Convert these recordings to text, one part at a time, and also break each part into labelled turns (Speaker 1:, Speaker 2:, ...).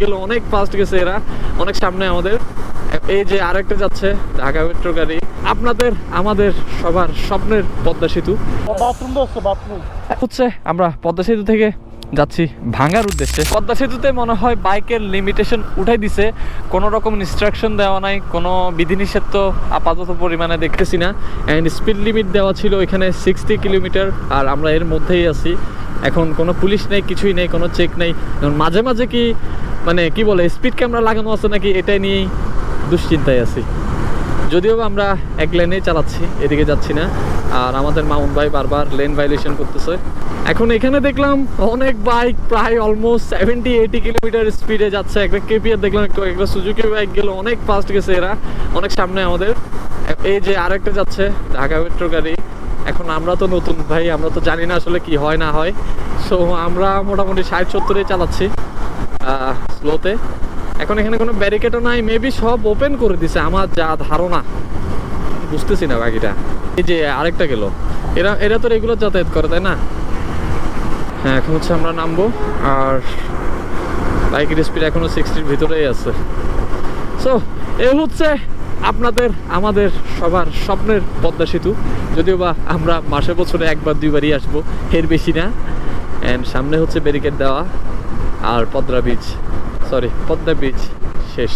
Speaker 1: গেল অনেক ফাস্ট গেছে এরা অনেক সামনে আমাদের। এই যে আরেকটা যাচ্ছে ঢাকা মেট্রো গাড়ি। আপনাদের আমাদের সবার স্বপ্নের পদ্মা সেতু।
Speaker 2: হচ্ছে
Speaker 1: আমরা পদ্মা সেতু থেকে যাচ্ছি ভাঙার উদ্দেশ্যে। পদ্মা সেতুতে মনে হয় বাইকের লিমিটেশন উঠাই দিছে। কোনো রকম ইনস্ট্রাকশন দেওয়া নাই কোনো বিধিনিষেধ তো আপাতত পরিমাণে দেখতেছি না। অ্যান্ড স্পিড লিমিট দেওয়া ছিল এখানে সিক্সটি কিলোমিটার আর আমরা এর মধ্যেই আছি। এখন কোনো পুলিশ নেই কিছুই নেই কোনো চেক নেই। মাঝে মাঝে কি মানে কি বলে স্পিড ক্যামেরা লাগানো আছে নাকি এটাই নিয়েই দুশ্চিন্তায় আছি। যদিও আমরা এক লেনেই চালাচ্ছি, এদিকে যাচ্ছি না। আর আমাদের মাউন্ট ভাই বারবার লেন ভাইলেশন করতেছে। এখন এখানে দেখলাম অনেক বাইক প্রায় অলমোস্ট সেভেন্টি এইটি কিলোমিটার স্পিডে যাচ্ছে। একটা কেপিআর দেখলাম, একটু একটা সুজুকি বাইক গেল, অনেক ফাস্ট গেছে এরা, অনেক সামনে আমাদের। এই যে আরেকটা যাচ্ছে, ঢাকা মেট্রো গাড়ি। এখন আমরা তো নতুন ভাই, আমরা তো জানি না আসলে কি হয়, না হয়। সো আমরা মোটামুটি ষাট সত্তরে চালাচ্ছি। স্লোতে এখন এখানে কোনো ব্যারিকেডও নাই মেবি সব ওপেন করে দিছে। আমার যা ধারণা, বুঝতেছি না বাকিটা। এই যে আরেকটা গেল। এরা এরা তো রেগুলার যাতায়াত করে, তাই না? হ্যাঁ এখন হচ্ছে আমরা নামবো। আর বাইকের স্পিড এখনও সিক্সটির ভিতরেই আছে। সো এ হচ্ছে আপনাদের, আমাদের সবার স্বপ্নের পদ্মা সেতু। যদিও বা আমরা মাসে বছরে একবার, দুইবারই আসব, এর বেশি না। অ্যান্ড সামনে হচ্ছে ব্যারিকেড দেওয়া আর Padma beach sorry Padma beach শেষ।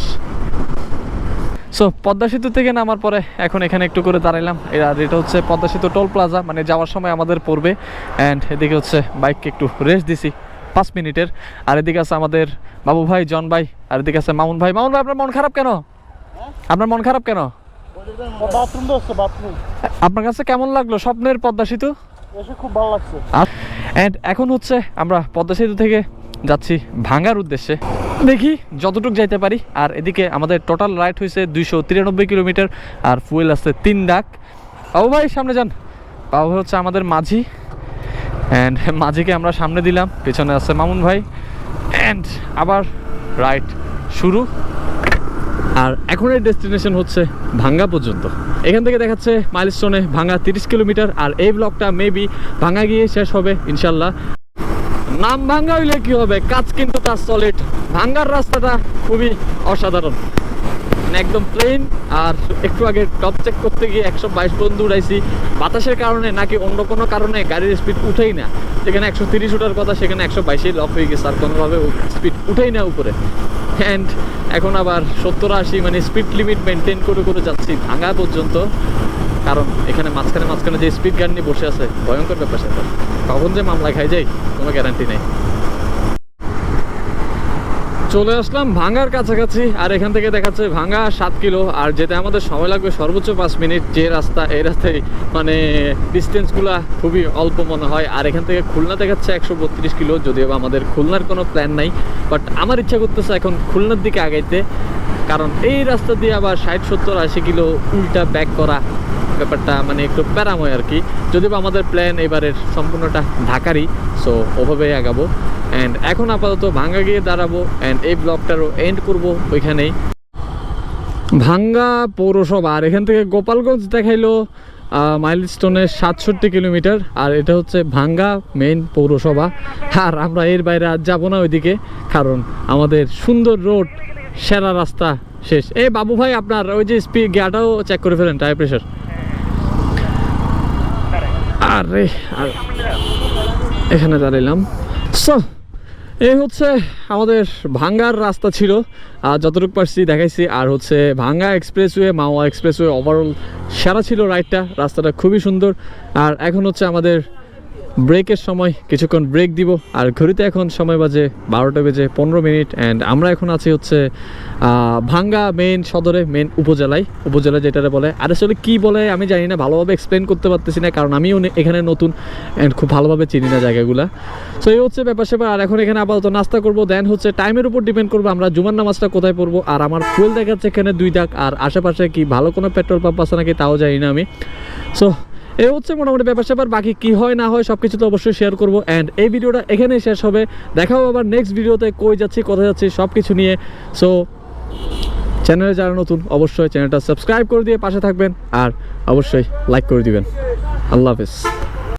Speaker 1: সো পদ্মা সেতু থেকে নামার পরে এখন এখানে একটু করে দাঁড়াইলাম। আর এটা হচ্ছে পদ্মা সেতু টোল প্লাজা মানে যাওয়ার সময় আমাদের পড়বে। অ্যান্ড এদিকে হচ্ছে বাইককে একটু রেস্ট দিছি পাঁচ মিনিটের। আর এদিকে আছে আমাদের বাবু ভাই জন ভাই আর এদিকে আছে মামুন ভাই। মামুন ভাই আপনার মন খারাপ কেন? আপনার মন খারাপ কেন? আপনার কাছে কেমন লাগল স্বপ্নের পদ্মা সেতু?
Speaker 2: খুব ভালো লাগছে।
Speaker 1: এখন হচ্ছে আমরা পদ্মা সেতু থেকে যাচ্ছি ভাঙার উদ্দেশ্যে। দেখি যতটুকু যাইতে পারি। আর এদিকে আমাদের টোটাল রাইড হয়েছে দুইশো তিরানব্বই কিলোমিটার, আর ফুয়েল আছে তিন ডাক। বাবু ভাই, সামনে যান। বাবু হচ্ছে আমাদের মাঝি। অ্যান্ড মাঝিকে আমরা সামনে দিলাম, পেছনে আছে মামুন ভাই। অ্যান্ড আবার রাইড শুরু। আর এখনের ডেস্টিনেশন হচ্ছে ভাঙ্গা পর্যন্ত। এখান থেকে দেখাচ্ছে মাইলস্টোনে ভাঙ্গা তিরিশ কিলোমিটার, আর এই ব্লকটা মেবি ভাঙ্গা গিয়ে শেষ হবে ইনশাল্লাহ নাম ভাঙ্গা হইলে কি হবে? কাজ কিন্তু তার সলিড ভাঙ্গার রাস্তাটা খুবই অসাধারণ। মানে একদম প্লেন আর একটু আগে টপ চেক করতে গিয়ে একশো বাইশ পর্যন্ত উড়াইছি। বাতাসের কারণে নাকি অন্য কোনো কারণে গাড়ির স্পিড উঠেই না। যেখানে একশো তিরিশ ওঠার কথা, সেখানে একশো বাইশেই লক হয়ে গেছে। আর কোনোভাবে স্পিড উঠেই না উপরে। অ্যান্ড এখন আবার সত্তর আশি মানে স্পিড লিমিট মেনটেন করে করে যাচ্ছি ভাঙা পর্যন্ত। কারণ এখানে মাঝখানে মাঝখানে যে স্পিড গার্ড নিয়ে বসে আছে, ভয়ঙ্কর ব্যাপার সেটা কখন যে মামলা খাই যাই, কোনো গ্যারান্টি নেই। চলে আসলাম ভাঙ্গার কাছাকাছি, আর এখান থেকে দেখাচ্ছে ভাঙ্গা সাত কিলো, আর যেতে আমাদের সময় লাগবে সর্বোচ্চ পাঁচ মিনিট, যে রাস্তা, এই রাস্তায় মানে ডিস্টেন্সগুলো খুবই অল্প মনে হয়। আর এখান থেকে খুলনা দেখাচ্ছে একশো বত্রিশ কিলো, যদিও আমাদের খুলনার কোনো প্ল্যান নাই। বাট আমার ইচ্ছা করতেছে এখন খুলনার দিকে আগাইতে, কারণ এই রাস্তা দিয়ে আবার ষাট, সত্তর, আশি কিলো উল্টা ব্যাক করা। ব্যাপারটা মানে একটু প্যারাময় আর কি। যদিও আমাদের প্ল্যান এবারের সম্পূর্ণটা ঢাকারই সো ওভাবেই আগাবো। অ্যান্ড এখন আপাতত ভাঙ্গা গিয়ে দাঁড়াবো অ্যান্ড এই ব্লগটারও এন্ড করব ওইখানেই। ভাঙ্গা পৌরসভা, আর এখান থেকে গোপালগঞ্জ দেখাইলো মাইলস্টোনের সাতষট্টি কিলোমিটার, আর এটা হচ্ছে ভাঙ্গা মেইন পৌরসভা। আর আমরা এর বাইরে আর যাব না ওইদিকে, কারণ আমাদের সুন্দর রোড সেরা রাস্তা শেষ। এই বাবু ভাই, আপনার ওই যে স্পিড গিয়াটাও চেক করে ফেলেন টায়ার প্রেশার আরে এখানে দাঁড়াইলাম। সো এই হচ্ছে আমাদের ভাঙ্গার রাস্তা ছিল। আর যতটুকু পারছি দেখাইছি। আর হচ্ছে ভাঙ্গা এক্সপ্রেসওয়ে, মাওয়া এক্সপ্রেসওয়ে ওভারঅল সেরা ছিল রাইডটা রাস্তাটা খুবই সুন্দর। আর এখন হচ্ছে আমাদের ব্রেকের সময় কিছুক্ষণ ব্রেক দিব। আর ঘড়িতে এখন সময় বাজে বারোটা বেজে পনেরো মিনিট অ্যান্ড আমরা এখন আছি হচ্ছে ভাঙ্গা মেন সদরে মেন উপজেলায়। উপজেলা যেটা বলে, আর আসলে কী বলে আমি জানি না, ভালোভাবে এক্সপ্লেন করতে পারতেছি না, কারণ আমিও এখানে নতুন অ্যান্ড খুব ভালোভাবে চিনি না জায়গাগুলো। সো এই হচ্ছে ব্যাপার স্যাপার, আর এখন এখানে আপাতত নাস্তা করব দেন হচ্ছে টাইমের উপর ডিপেন্ড করব আমরা, জুমার নামাজটা কোথায় পড়ব, আর আমার ফুয়েল দেখাচ্ছে এখানে দুই দাগ, আর আশেপাশে কি ভালো কোনো পেট্রোল পাম্প আছে নাকি তাও জানি না আমি। সো এই হচ্ছে মোটামুটি ব্যাপার স্যাপার, বাকি কি হয় না হয় সব কিছু তো অবশ্যই শেয়ার করব। অ্যান্ড এই ভিডিওটা এখানেই শেষ হবে। দেখাও আবার নেক্সট ভিডিওতে কই যাচ্ছি, কোথায় যাচ্ছি সব কিছু নিয়ে সো চ্যানেলে যারা নতুন, অবশ্যই চ্যানেলটা সাবস্ক্রাইব করে দিয়ে পাশে থাকবেন। আর অবশ্যই লাইক করে দিবেন। আল্লাহ হাফেজ।